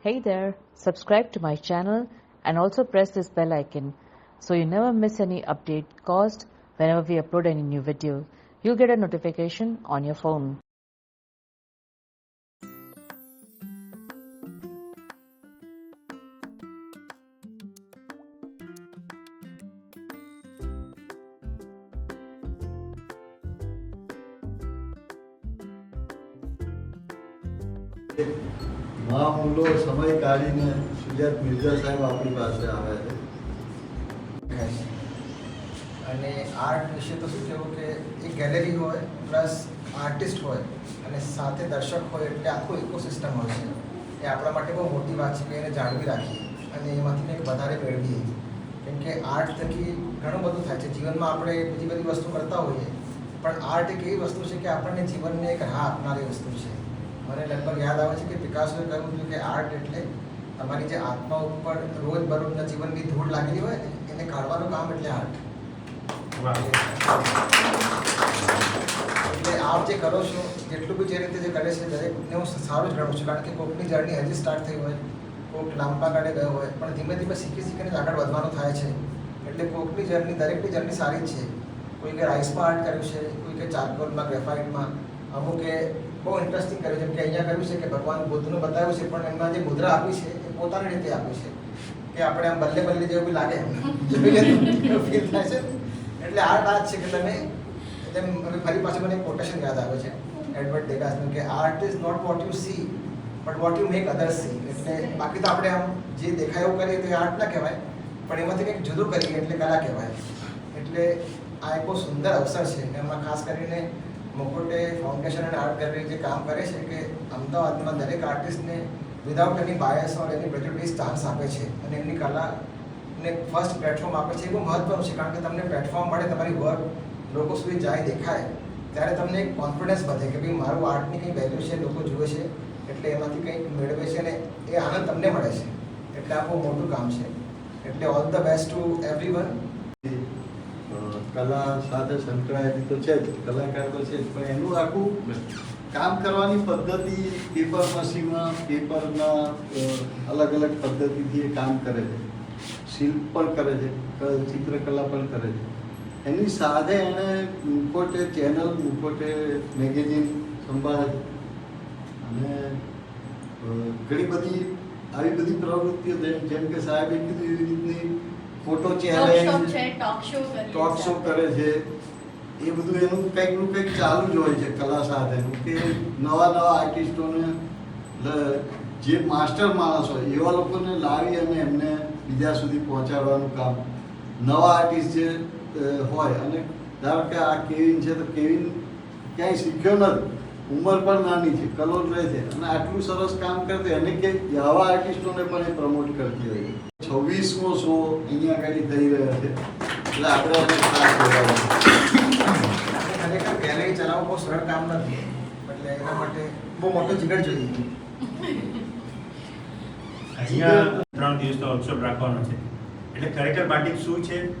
Hey there, subscribe to my channel and also press this bell icon so you never miss any update caused whenever we upload any new video. You'll get a notification on your phone. મા હુમલો સમય કાઢીને સુજાત મિર્ઝા સાહેબ આપણી પાસે આવ્યા છે. અને આર્ટ વિશે તો શું કહેવું કે એક ગેલેરી હોય પ્લસ આર્ટિસ્ટ હોય, અને સાથે દર્શક હોય એટલે આખું ઇકોસિસ્ટમ હોય છે. એ આપણા માટે બહુ મોટી વાત છે કે એને જાળવી રાખીએ અને એમાંથી કંઈક વધારે મેળવીએ. કેમ કે આર્ટ થકી ઘણું બધું થાય છે. જીવનમાં આપણે બીજી બધી વસ્તુ કરતા હોઈએ, પણ આર્ટ એક એવી વસ્તુ છે કે આપણને જીવનને એક રાહ આપનારી વસ્તુ છે. મને લગભગ યાદ આવે છે કે પિકાસોએ કહ્યું હતું કે આર્ટ એટલે તમારી જે આત્મા ઉપર રોજ બરોજના જીવનની ધૂળ લાગેલી હોય ને એને કાઢવાનું કામ એટલે આર્ટ. એટલે આપ જે કરો છો જેટલું બી જે રીતે જે કરે છે દરેકને હું સારું જ ગણું છું કારણ કે કોકની જર્ની હજી સ્ટાર્ટ થઈ હોય કોક લાંબા કાઢે ગયો હોય પણ ધીમે ધીમે શીખી શીખીને આગળ વધવાનું થાય છે. એટલે કોકની જર્ની દરેકની જર્ની સારી જ છે. કોઈકે રાઈસમાં આર્ટ કર્યું છે કોઈકે ચારકોલમાં ગ્રેફાઇટમાં અમુકે બહુ ઇન્ટરેસ્ટિંગ કર્યું. જેમ કે અહીંયા કર્યું છે કે ભગવાન બુદ્ધનું બતાવ્યું છે, પણ એમાં જે મુદ્રા આપી છે, એ પોતાની રીતે આપી છે. કે આપણે આમ બલ્લે બલ્લે જેવું બી લાગે ફીલ થાય છે. એટલે આર્ટ આ જ છે કે તમે જેમ ફરી પાછું મને કોટેશન યાદ આવે છે, એડવર્ડ ડેગાસનું કે art is not what you see but what you make others see એટલે બાકી તો આપણે આમ જે દેખાય એવું કરીએ તો એ આર્ટ ના કહેવાય, પણ એમાંથી કંઈક જુદું કરીએ એટલે કલા કહેવાય. એટલે આ એક બહુ સુંદર અવસર છે. એમાં ખાસ કરીને મુકુટે ફાઉન્ડેશન અને આર્ટ ગેલેરી જે કામ કરે છે કે અમદાવાદમાં દરેક આર્ટિસ્ટને without any bias or any prejudice chance આપે છે. અને એમની કલાને ફર્સ્ટ પ્લેટફોર્મ આપે છે. એ બહુ મહત્વનું છે. કારણ કે તમને પ્લેટફોર્મ મળે, તમારી વર્ક લોકો સુધી જાય, દેખાય, ત્યારે તમને એક કોન્ફિડન્સ વધે કે ભાઈ મારું આર્ટની કંઈ વેલ્યુ છે, લોકો જુએ છે, એટલે એમાંથી કંઈક મેળવે છે અને એ આનંદ તમને મળે છે. એટલે આ બહુ મોટું કામ છે. એટલે all the best to everyone કલા સાથે સંકળાયેલી તો છે જ, કલાકાર તો છે જ, પણ એનું આખું કામ કરવાની પદ્ધતિ પેપર મશીનમાં પેપરના અલગ અલગ પદ્ધતિથી એ કામ કરે છે. શિલ્પ પણ કરે છે ચિત્રકલા પણ કરે છે. એની સાથે એણે મુખોટે ચેનલ, મુખોટે મેગેઝિન સંભાળે અને ઘણી બધી આવી બધી પ્રવૃત્તિઓ જેમ કે સાહેબે કીધું એવી રીતની ફોટો ચેલેન્જ ટોક શો કરે છે એ બધું એનું કંઈકનું કંઈક ચાલુ જ હોય છે કલા સાથેનું કે નવા નવા આર્ટિસ્ટોને જે માસ્ટર માણસ હોય એવા લોકોને લાવી અને એમને બીજા સુધી પહોંચાડવાનું કામ. નવા આર્ટિસ્ટ જે હોય અને ધારો કે આ કેવિન છે તો કેવિન ક્યાંય શીખ્યો નથી. ઉંમર પણ નાની છે કલોલ રહે છે અને આટલું સરસ કામ કરતી અને એને કે આવા આર્ટિસ્ટોને પણ એ પ્રમોટ કરતી હોય. છવ્વીસમો શો અહીંયા આગળ થઈ રહ્યો છે. એટલે આપણે એને ખાસ. ખરેખર ગેલેરી ચલાવવું બહુ સરળ કામ નથી એટલે એના માટે બહુ મોટો જીગર જોઈએ. અહીંયા ત્રણ દિવસનો વર્કશોપ રાખવાનો છે. એટલે ખરેખર બાટિક શું છે?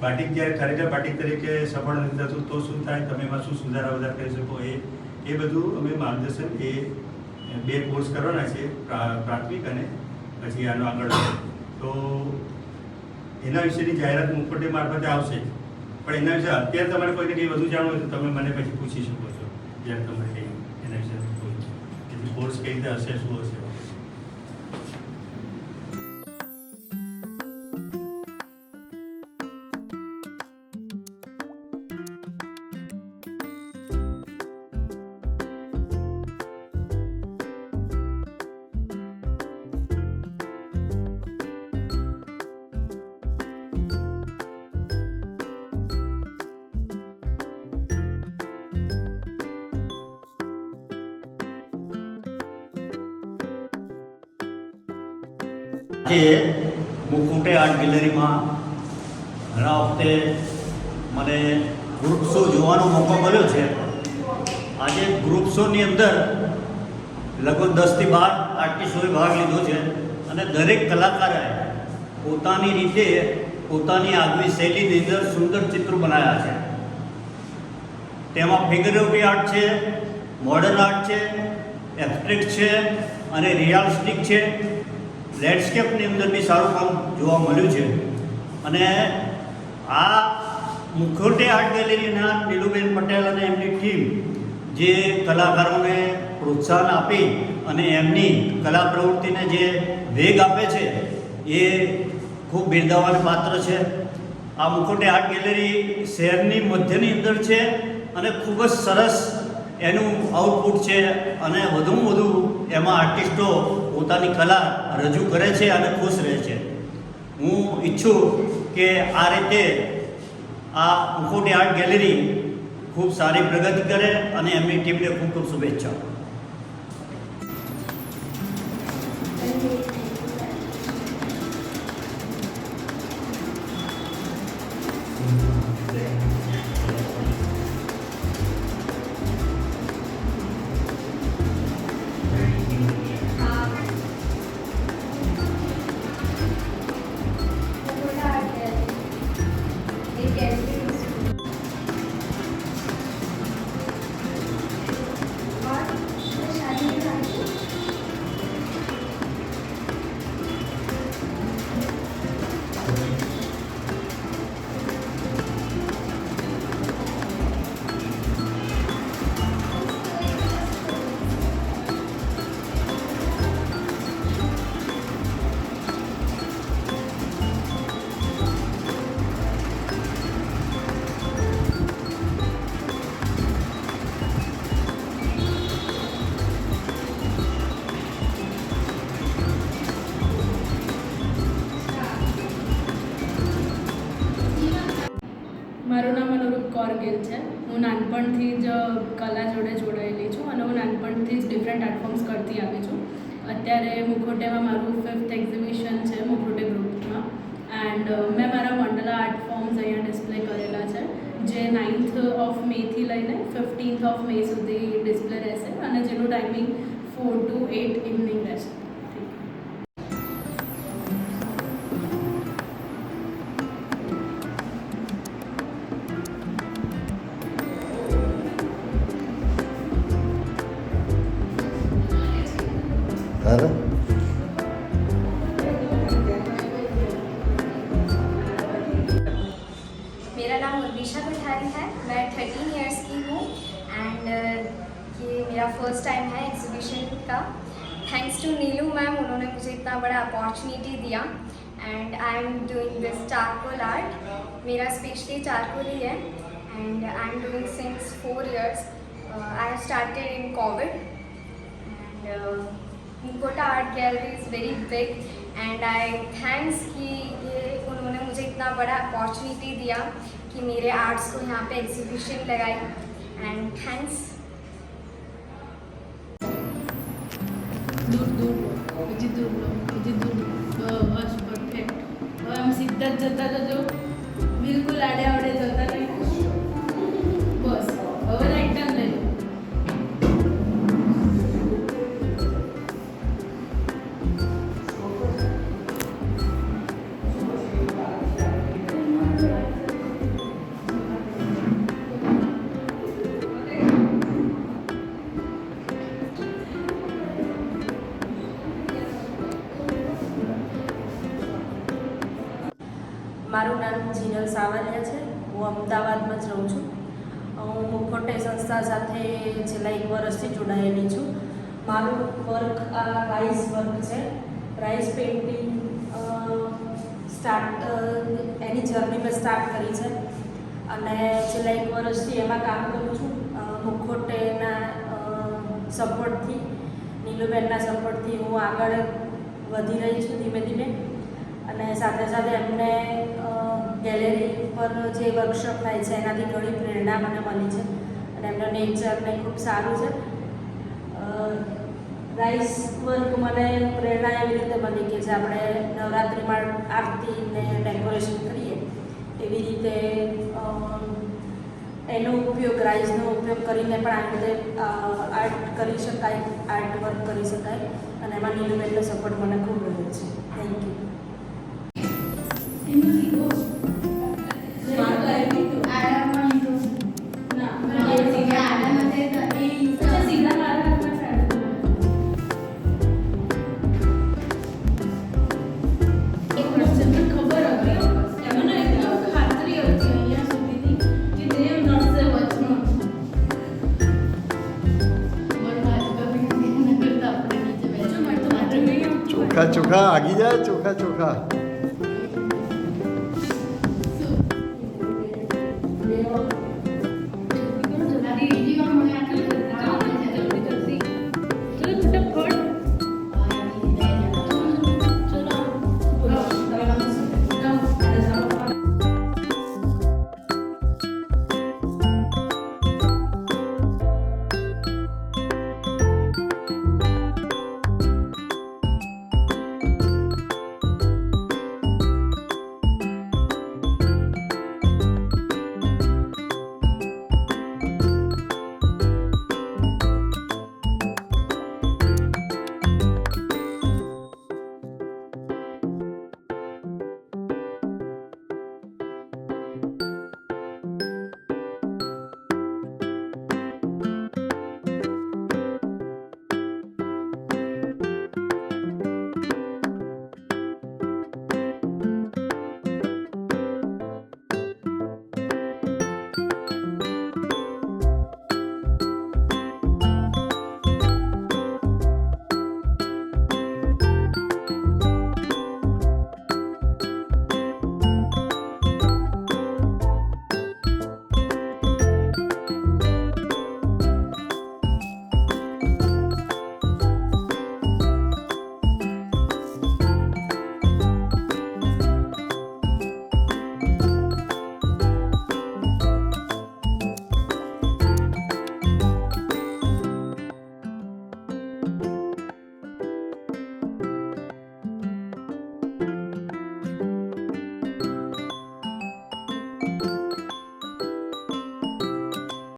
બાટિક જ્યારે ખરેખર બાટિક તરીકે સફળ નથી થતું તો શું થાય? તમે એમાં શું સુધારા વધારા કરી શકો? એ એ બધું અમે માર્ગદર્શન એ બે કોર્સ કરવાના છે પ્રા- પ્રાથમિક અને પછી આનો આગળ. તો એના વિશેની જાહેરાત મુખોટે મારફતે આવશે. પણ એના વિશે અત્યારે તમારે કોઈને કંઈ વધુ જાણવું હોય તો તમે મને પછી પૂછી શકો છો. જ્યારે તમારે કંઈ એના વિશે કોઈ કોર્સ કઈ રીતે હશે, શું હશે? આજે મુકુટે આર્ટ ગેલેરીમાં ઘણા વખતે મને ગ્રુપ શો જોવાનો મોકો મળ્યો છે. આજે ગ્રુપ શોની અંદર લગભગ દસથી બાર આર્ટિસ્ટોએ ભાગ લીધો છે અને દરેક કલાકારે પોતાની રીતે પોતાની આગવી શૈલીની અંદર સુંદર ચિત્રો બનાવ્યા છે. તેમાં ફિગરેટિવ આર્ટ છે મોડર્ન આર્ટ છે એબ્સ્ટ્રેક્ટ છે અને રિયાલિસ્ટિક છે. લેન્ડસ્કેપની અંદર બી સારું કામ જોવા મળ્યું છે. અને આ મુખોટે આર્ટ ગેલેરીના નીલુબેન પટેલ અને એમની ટીમ જે કલાકારોને પ્રોત્સાહન આપી અને એમની કલા પ્રવૃત્તિને જે વેગ આપે છે, એ ખૂબ બિરદાવાને પાત્ર છે. આ મુખોટે આર્ટ ગેલેરી શહેરની મધ્યની અંદર છે અને ખૂબ જ સરસ એનું આઉટપુટ છે અને વધુમાં વધુ એમાં આર્ટિસ્ટો પોતાની કલા રજૂ કરે છે અને ખુશ રહે છે. હું ઈચ્છું કે આ રીતે આ મુખોટી આર્ટ ગેલેરી ખૂબ સારી પ્રગતિ કરે અને એમની ટીમને ખૂબ ખૂબ શુભેચ્છાઓ. અનુરૂપ છે. હું નાનપણથી જ કલા જોડે જોડાયેલી છું અને હું નાનપણથી જ ડિફરન્ટ આર્ટ ફોર્મ્સ કરતી આવી છું. અત્યારે મુખોટેમાં મારું ફિફ્થ એક્ઝિબિશન છે, મુખોટે ગ્રુપમાં. એન્ડ મેં મારા મંડલા આર્ટ ફોર્મ્સ અહીંયા ડિસ્પ્લે કરેલા છે, જે નાઇન્થ ઓફ મેથી લઈને ફિફ્ટીન્થ ઓફ મે સુધી ડિસ્પ્લે રહેશે અને જેનું timing four to eight evening રહેશે. नाम उर्विशा कोठारी है। मैं थर्टीन इयर्स की हूँ एंड ये मेरा फ़र्स्ट टाइम है एग्जीबिशन का। थैंक्स टू नीलू मैम उन्होंने मुझे इतना बड़ा अपॉर्चुनिटी दिया and I am doing this charcoal art मेरा स्पेशली चारकोल ही है and I am doing since four years I have started in Covid and Mukota art gallery is very big and I thanks कि ये उन्होंने मुझे इतना बड़ा opportunity दिया कि मेरे आर्ट्स को यहाँ पे एग्जीबिशन लगाई एंड थैंक्स दूर दूर किती दूर किती दूर बस परफेक्ट सिद्धार्थ जता का जो बिल्कुल आड़े મારું નામ જીનલ સાવલિયા છે. હું અમદાવાદમાં જ રહું છું. હું મુખોટે સંસ્થા સાથે છેલ્લા એક વર્ષથી જોડાયેલી છું. મારું વર્ક આ રાઈસ વર્ક છે. Rice painting start any journey મેં સ્ટાર્ટ કરી છે. અને છેલ્લા એક વર્ષથી એમાં કામ કરું છું. મુખોટેના સપોર્ટથી, નીલુબેનના સપોર્ટથી હું આગળ વધી રહી છું ધીમે ધીમે. અને સાથે સાથે એમને ગેલેરી પર જે વર્કશોપ થાય છે, એનાથી ઘણી પ્રેરણા મને મળી છે અને એમનો નેચર ને ખૂબ સારું છે. રાઈસ વર્ક મને પ્રેરણા એવી રીતે મળી કે જે આપણે નવરાત્રિમાં આરતી ને ડેકોરેશન કરીએ, એવી રીતે એનો ઉપયોગ રાઈસનો ઉપયોગ કરીને પણ આ રીતે આર્ટ કરી શકાય આર્ટ વર્ક કરી શકાય અને એમાં નીલુબેનનો સપોર્ટ મને ખૂબ રહ્યો છે. Thank you 조카 조카 아기야 조카 조카.